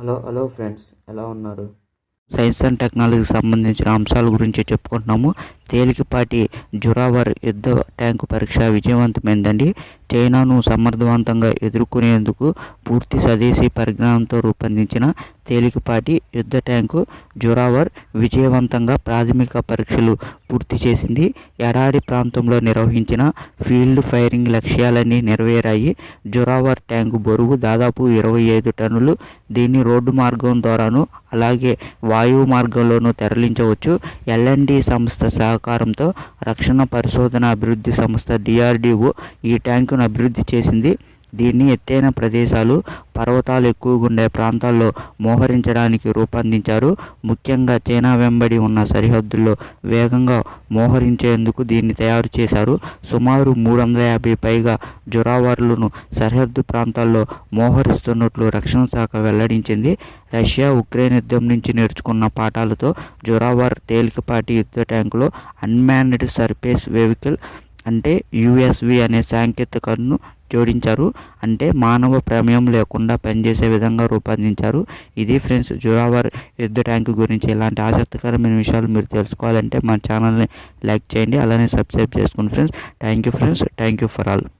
Hello hello friends ఎలా ఉన్నారు? Science and టెక్నాలజీకి సంబంధించిన అంశాల గురించి చెప్పుకుంటున్నాము. తేలికపాటి జురావర్ యుద్ధ ట్యాంకు పరీక్ష విజయవంతమైందండి. చైనాను సమర్థవంతంగా ఎదుర్కొనేందుకు పూర్తి స్వదేశీ పరిజ్ఞానంతో రూపొందించిన తేలికపాటి యుద్ధ ట్యాంకు జురావర్ విజయవంతంగా ప్రాథమిక పరీక్షలు పూర్తి చేసింది. ఎడారి ప్రాంతంలో నిర్వహించిన ఫీల్డ్ ఫైరింగ్ లక్ష్యాలన్నీ నెరవేరాయి. జురావర్ ట్యాంకు బరువు దాదాపు ఇరవై ఐదు టన్నులు. దీన్ని రోడ్డు మార్గం ద్వారాను అలాగే వాయువు మార్గంలోనూ తరలించవచ్చు. ఎల్ఎన్డి సంస్థ సహకారంతో రక్షణ పరిశోధన అభివృద్ధి సంస్థ డిఆర్డిఓ ఈ ట్యాంకును అభివృద్ధి చేసింది. దీన్ని ఎత్తైన ప్రదేశాలు పర్వతాలు ఎక్కువగా ఉండే ప్రాంతాల్లో మోహరించడానికి రూపొందించారు. ముఖ్యంగా చైనా వెంబడి ఉన్న సరిహద్దుల్లో వేగంగా మోహరించేందుకు దీన్ని తయారు చేశారు. సుమారు మూడు వందల యాభై పైగా జొరావర్లను సరిహద్దు ప్రాంతాల్లో మోహరిస్తున్నట్లు రక్షణ శాఖ వెల్లడించింది. రష్యా ఉక్రెయిన్ యుద్ధం నుంచి నేర్చుకున్న పాఠాలతో జొరావర్ తేలికపాటి యుద్ధ ట్యాంకులో అన్మాన్డ్ సర్ఫేస్ వెహికల్ అంటే యుఎస్వి అనే సాంకేతికతను జోడించారు. అంటే మానవ ప్రమేయం లేకుండా పనిచేసే విధంగా రూపొందించారు. ఇది ఫ్రెండ్స్ జురావర్ యుద్ధ ట్యాంక్ గురించి ఇలాంటి ఆసక్తికరమైన విషయాలు మీరు తెలుసుకోవాలంటే మా ఛానల్ని లైక్ చేయండి అలానే సబ్స్క్రైబ్ చేసుకోండి friends. Thank you friends. Thank you for all.